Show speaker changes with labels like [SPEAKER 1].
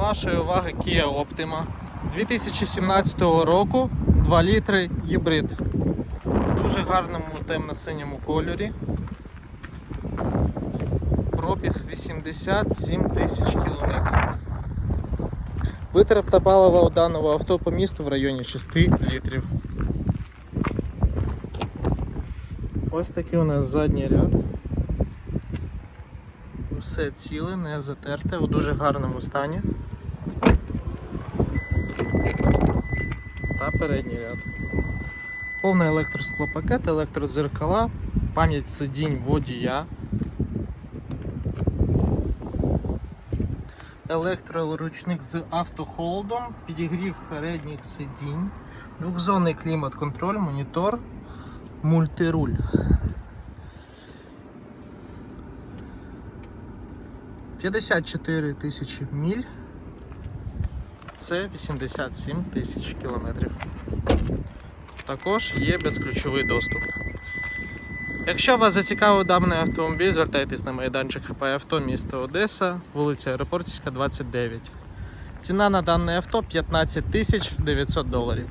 [SPEAKER 1] вашої уваги Kia Optima 2017 року 2 літри гібрид. В дуже гарному темно-синьому кольорі. Пробіг 87 тисяч кілометрів. Витрата палива у даного авто по місту в районі 6 літрів. Ось такий у нас задній ряд. Все ціле, не затерте, у дуже гарному стані. Та передній ряд. Повний електросклопакет, електрозеркала, пам'ять сидінь водія. Електроручник з автохолдом, підігрів передніх сидінь, двохзонний клімат-контроль, монітор, мультируль. П'ятдесят чотири тисячі міль. Це 87 тисяч кілометрів. Також є безключовий доступ. Якщо вас зацікавив даний автомобіль, звертайтесь на майданчик ХП Авто місто Одеса, вулиця Аеропортівська, 29. Ціна на дане авто 15 тисяч 900 доларів.